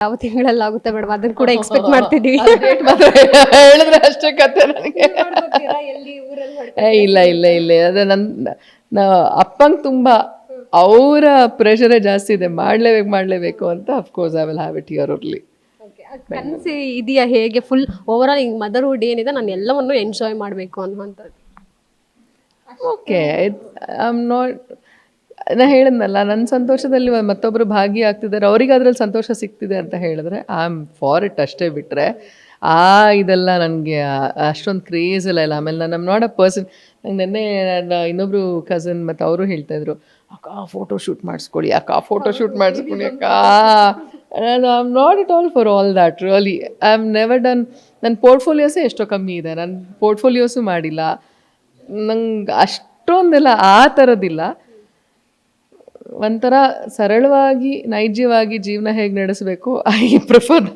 ಯಾವ ತಿಂಗಳಲ್ಲಿ ಆಗುತ್ತೆ ಮೇಡಮ್? ಅದನ್ನ ಕೂಡ ಎಕ್ಸ್ಪೆಕ್ಟ್ ಮಾಡ್ತಿದೀವಿ. ಹೇಳಿದ್ರೆ ಅಷ್ಟೇ ಕತೆ ನನಗೆ. ಏ ಇಲ್ಲ ಇಲ್ಲ ಇಲ್ಲ. ಅದೇ ನನ್ನ ಅಪ್ಪಂಗ್ ತುಂಬಾ ಅವರ ಪ್ರೆಷರೇ ಜಾಸ್ತಿ ಇದೆ. ಮಾಡ್ಲೇಬೇಕು ಮಾಡ್ಲೇಬೇಕು ಅಂತ of course I will have it year only ಕನಸು ಇದೆಯಾ ಹೇಗೆ? ಫುಲ್ ಓವರ್ ಆಲ್ ಹಿಂಗ್ ಮದರ್ಹುಡ್ ಏನಿದೆ ನಾನು ಎಲ್ಲವನ್ನು ಎಂಜಾಯ್ ಮಾಡಬೇಕು ಅನ್ನುವಂಥದ್ದು. ಓಕೆ ಐ ಆಮ್ ನಾಟ್ ನಾ ಹೇಳಿದ್ನಲ್ಲ ನನ್ನ ಸಂತೋಷದಲ್ಲಿ ಮತ್ತೊಬ್ಬರು ಭಾಗಿಯಾಗ್ತಿದ್ದಾರೆ ಅವ್ರಿಗೆ ಅದ್ರಲ್ಲಿ ಸಂತೋಷ ಸಿಗ್ತಿದೆ ಅಂತ ಹೇಳಿದ್ರೆ ಐ ಆಮ್ ಫಾರ್ ಇಟ್ ಅಷ್ಟೇ ಬಿಟ್ಟರೆ ಆ ಇದೆಲ್ಲ ನನಗೆ ಅಷ್ಟೊಂದು ಕ್ರೇಜ್ ಇಲ್ಲ ಇಲ್ಲ. ಆಮೇಲೆ ನಾನು ನಾಟ್ ಅ ಪರ್ಸನ್ ನಂಗೆ ನೆನ್ನೆ ನನ್ನ ಇನ್ನೊಬ್ರು ಕಸಿನ್ ಮತ್ತು ಅವರು ಹೇಳ್ತಾ ಇದ್ರು, ಅಕ್ಕ ಫೋಟೋ ಶೂಟ್ ಮಾಡಿಸ್ಕೊಳ್ಳಿ ಅಕ್ಕ ಫೋಟೋ ಶೂಟ್ ಮಾಡಿಸ್ಕೊಳ್ಳಿ ಅಕ್ಕ. I am not it all for all that really I am never done ನನ್ನ ಪೋರ್ಟ್ಫೋಲಿಯೋಸೇ ಎಷ್ಟೋ ಕಮ್ಮಿ ಇದೆ ನನ್ನ ಪೋರ್ಟ್ಫೋಲಿಯೋಸು ಮಾಡಿಲ್ಲ. ನಂಗೆ ಅಷ್ಟೊಂದೆಲ್ಲ ಆ ಥರದ್ದಿಲ್ಲ ಒಂಥರ ಸರಳವಾಗಿ ನೈಜವಾಗಿ ಜೀವನ ಹೇಗೆ ನಡೆಸಬೇಕು ಐ ಪ್ರಿಫರ್